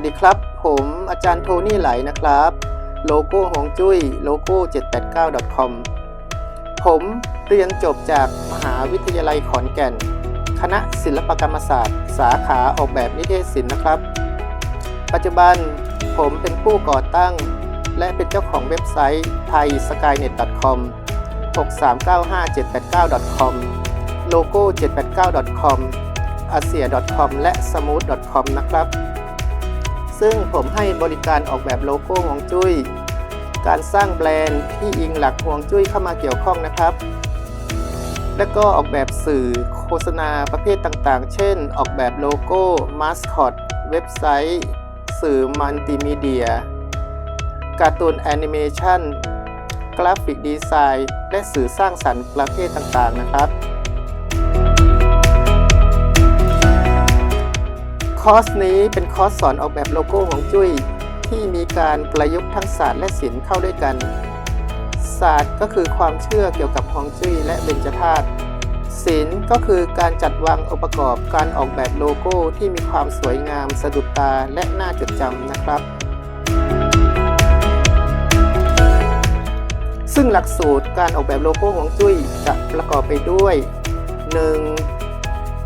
วัสดีครับ ผมอาจารย์โทนี่ไหลนะครับ โลโก้หงจุ้ยโลโก้ 789.com ผมเรียนจบจากมหาวิทยาลัยขอนแก่น คณะศิลปกรรมศาสตร์ สาขาออกแบบนิเทศศิลป์นะครับ ปัจจุบันผมเป็นผู้ก่อตั้ง และเป็นเจ้าของเว็บไซต์ไทย skynet.com 6395789.com โลโก้ 789.com asia.com และ smooth.com นะครับ ซึ่งผมให้บริการออกแบบโลโก้ฮวงจุ้ย การสร้างแบรนด์ที่อิงหลักฮวงจุ้ยเข้ามาเกี่ยวข้องนะครับ และก็ออกแบบสื่อโฆษณาประเภทต่างๆ เช่น ออกแบบโลโก้มาสคอตเว็บไซต์ สื่อมัลติมีเดีย การ์ตูนแอนิเมชันกราฟิกดีไซน์ และสื่อสร้างสรรค์ประเภทต่างๆ นะครับ คอร์สนี้เป็นคอร์สสอนออกแบบโลโก้ของจุ้ย ที่มีการประยุกต์ทั้งศาสตร์และศิลป์เข้าด้วยกัน ศาสตร์ก็คือความเชื่อเกี่ยวกับฮวงจุ้ยและเบญจธาตุศิลป์ก็คือการจัดวางองค์ประกอบการออกแบบโลโก้ที่มีความสวยงาม สะดุดตาและน่าจดจำนะครับ ซึ่งหลักสูตรการออกแบบโลโก้ฮวงจุ้ยจะประกอบไปด้วย 1.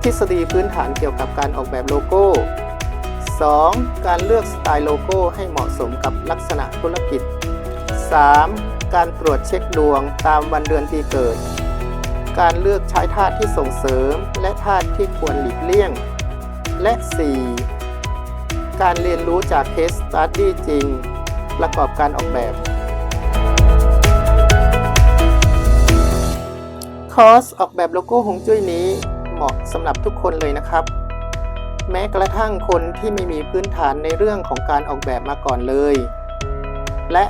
ทฤษฎีพื้นฐานเกี่ยวกับการออกแบบโลโก้ 2. การเลือกสไตล์โลโก้ให้เหมาะสมกับลักษณะธุรกิจ 3. การตรวจเช็คดวงตามวันเดือนปีเกิด การเลือกใช้ธาตุที่ส่งเสริม และธาตุที่ควรหลีกเลี่ยง และ 4. การเรียนรู้จากเคสตัดดี้จริง ประกอบการออกแบบ คอร์สออกแบบโลโก้หงจุ้ยนี้ เหมาะสำหรับทุกคนเลยนะครับ แม้กระทั่งคนที่ไม่มีพื้นฐานในเรื่องของการออกแบบมาก่อนเลย และ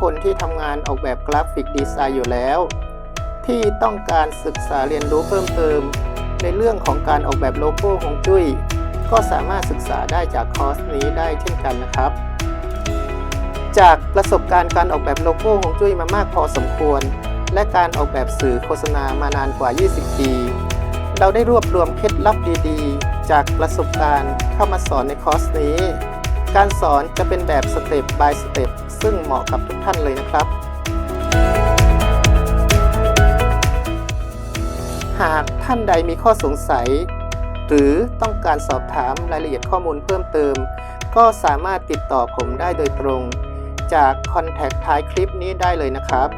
คนที่ทำงานออกแบบกราฟิกดีไซน์อยู่แล้ว ที่ต้องการศึกษาเรียนรู้เพิ่มเติม ในเรื่องของการออกแบบโลโก้หงจุ้ยก็สามารถศึกษาได้จากคอร์สนี้ได้เช่นกันนะครับ จากประสบการณ์การออกแบบโลโก้หงจุ้ยมามากพอสมควร และการออกแบบสื่อโฆษณามานานกว่า 20 ปี เราได้รวบรวมเคล็ดลับดีๆ จากประสบการณ์เข้ามาสอนในคอร์สนี้ การสอนจะเป็นแบบสเต็ป by สเต็ปซึ่งเหมาะกับทุกท่านเลยนะครับ หากท่านใดมีข้อสงสัย หรือต้องการสอบถามรายละเอียดข้อมูลเพิ่มเติม ก็สามารถติดต่อผมได้โดยตรง จากคอนแทคท้ายคลิปนี้ได้เลยนะครับ